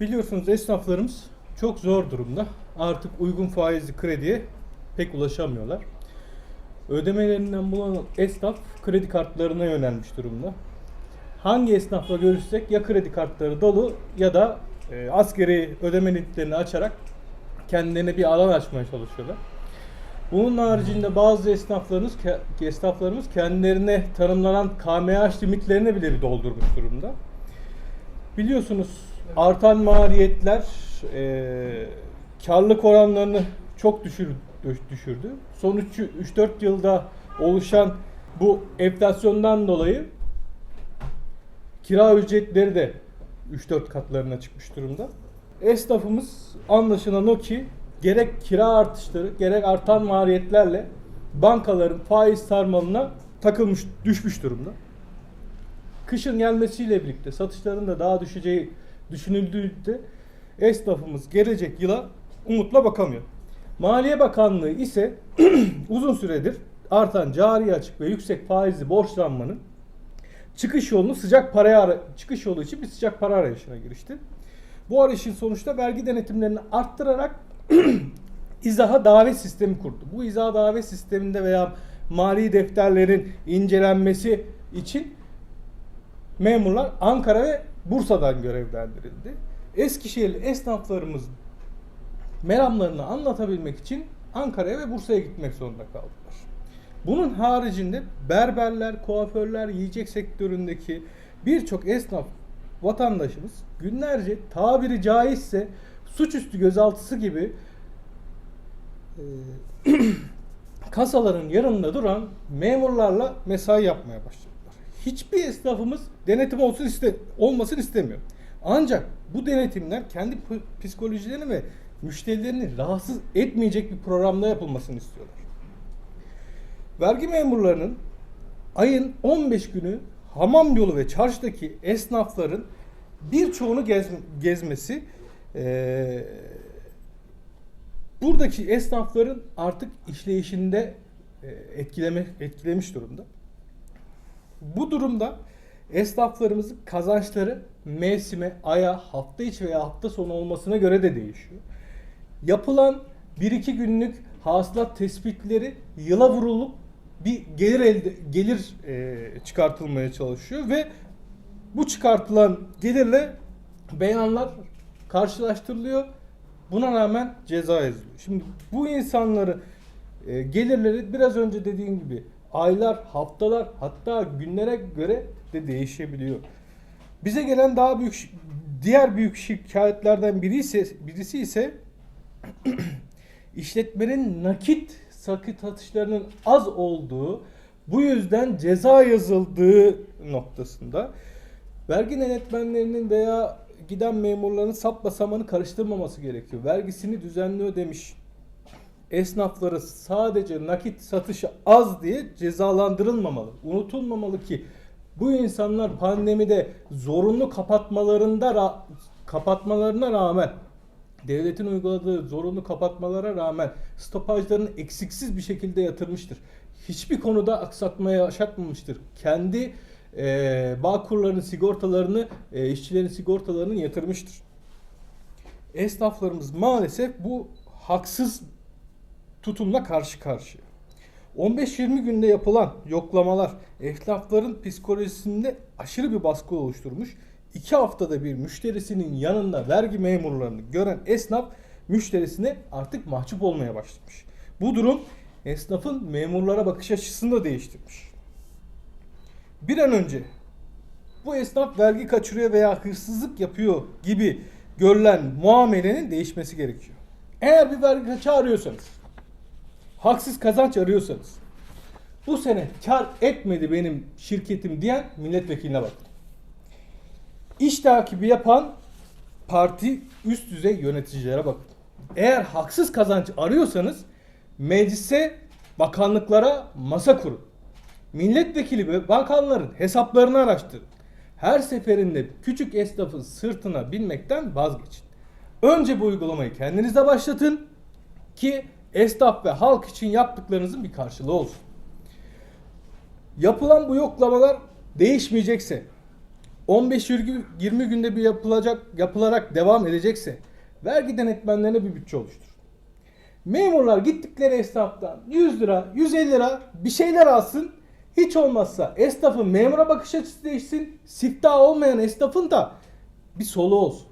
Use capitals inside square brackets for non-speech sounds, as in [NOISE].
Biliyorsunuz esnaflarımız çok zor durumda. Artık uygun faizli krediye pek ulaşamıyorlar. Ödemelerinden bulanan esnaf kredi kartlarına yönelmiş durumda. Hangi esnafla görüşsek ya kredi kartları dolu ya da e, askeri ödeme limitlerini açarak kendilerine bir alan açmaya çalışıyorlar. Bunun haricinde bazı esnaflarımız esnaflarımız kendilerine tanımlanan KMH limitlerini bile bir doldurmuş durumda. Biliyorsunuz artan maliyetler e, karlılık oranlarını çok düşür, düş- düşürdü. Son 3-4 yılda oluşan bu enflasyondan dolayı kira ücretleri de 3-4 katlarına çıkmış durumda. Esnafımız anlaşılan o ki gerek kira artışları gerek artan maliyetlerle bankaların faiz sarmalına takılmış düşmüş durumda. Kışın gelmesiyle birlikte satışların da daha düşeceği düşünüldüğünde esnafımız gelecek yıla umutla bakamıyor. Maliye Bakanlığı ise [CLEARS THROAT] uzun süredir artan cari açık ve yüksek faizli borçlanmanın çıkış yolunu sıcak paraya ara- çıkış yolu için bir sıcak para arayışına girişti. Bu arayışın sonuçta vergi denetimlerini arttırarak [CLEARS THROAT] izaha davet sistemi kurdu. Bu izaha davet sisteminde veya mali defterlerin incelenmesi için memurlar Ankara ve Bursa'dan görevlendirildi. Eskişehirli esnaflarımız meramlarını anlatabilmek için Ankara'ya ve Bursa'ya gitmek zorunda kaldılar. Bunun haricinde berberler, kuaförler, yiyecek sektöründeki birçok esnaf vatandaşımız günlerce tabiri caizse suçüstü gözaltısı gibi e, [CLEARS THROAT] kasaların yanında duran memurlarla mesai yapmaya başladılar. Hiçbir esnafımız denetim olsun iste olmasın istemiyor. Ancak bu denetimler kendi psikolojilerini ve müşterilerini rahatsız etmeyecek bir programda yapılmasını istiyorlar. Vergi memurlarının ayın 15 günü hamam yolu ve çarşıdaki esnafların birçoğunu gez, gezmesi eee, buradaki esnafların artık işleyişinde e, etkileme, etkilemiş durumda. Bu durumda esnaflarımızın kazançları mevsime, aya, hafta içi veya hafta sonu olmasına göre de değişiyor. Yapılan 1-2 günlük hasılat tespitleri yıla vurulup bir gelir elde gelir e, çıkartılmaya çalışıyor ve bu çıkartılan gelirle beyanlar karşılaştırılıyor. Buna rağmen ceza yazılıyor. Şimdi bu insanları e, gelirleri biraz önce dediğim gibi aylar, haftalar hatta günlere göre de değişebiliyor. Bize gelen daha büyük diğer büyük şikayetlerden biri ise birisi ise [CLEARS THROAT] işletmenin nakit sakit atışlarının az olduğu, bu yüzden ceza yazıldığı noktasında vergi denetmenlerinin veya giden memurların sapla samanı karıştırmaması gerekiyor. Vergisini düzenli ödemiş esnafları sadece nakit satışı az diye cezalandırılmamalı. Unutulmamalı ki bu insanlar pandemide zorunlu kapatmalarında ra- kapatmalarına rağmen devletin uyguladığı zorunlu kapatmalara rağmen stopajlarını eksiksiz bir şekilde yatırmıştır. Hiçbir konuda aksatmaya yaşatmamıştır. Kendi e, bağ kurlarının sigortalarını, e, işçilerin sigortalarını yatırmıştır. Esnaflarımız maalesef bu haksız tutumla karşı karşıya. 15-20 günde yapılan yoklamalar esnafların psikolojisinde aşırı bir baskı oluşturmuş. 2 haftada bir müşterisinin yanında vergi memurlarını gören esnaf müşterisine artık mahcup olmaya başlamış. Bu durum esnafın memurlara bakış açısını da değiştirmiş. Bir an önce bu esnaf vergi kaçırıyor veya hırsızlık yapıyor gibi görülen muamelenin değişmesi gerekiyor. Eğer bir vergi kaçağı arıyorsanız, haksız kazanç arıyorsanız, bu sene kar etmedi benim şirketim diyen milletvekiline bakın. İş takibi yapan parti üst düzey yöneticilere bakın. Eğer haksız kazanç arıyorsanız meclise, bakanlıklara masa kurun. Milletvekili ve bakanların hesaplarını araştırın. Her seferinde küçük esnafın sırtına binmekten vazgeçin. Önce bu uygulamayı kendinizde başlatın ki esnaf ve halk için yaptıklarınızın bir karşılığı olsun. Yapılan bu yoklamalar değişmeyecekse 15-20 günde bir yapılacak yapılarak devam edecekse vergi denetmenlerine bir bütçe oluştur. Memurlar gittikleri esnaftan 100 lira, 150 lira bir şeyler alsın. Hiç olmazsa esnafın memura bakış açısı değişsin. Siftah olmayan esnafın da bir solu olsun.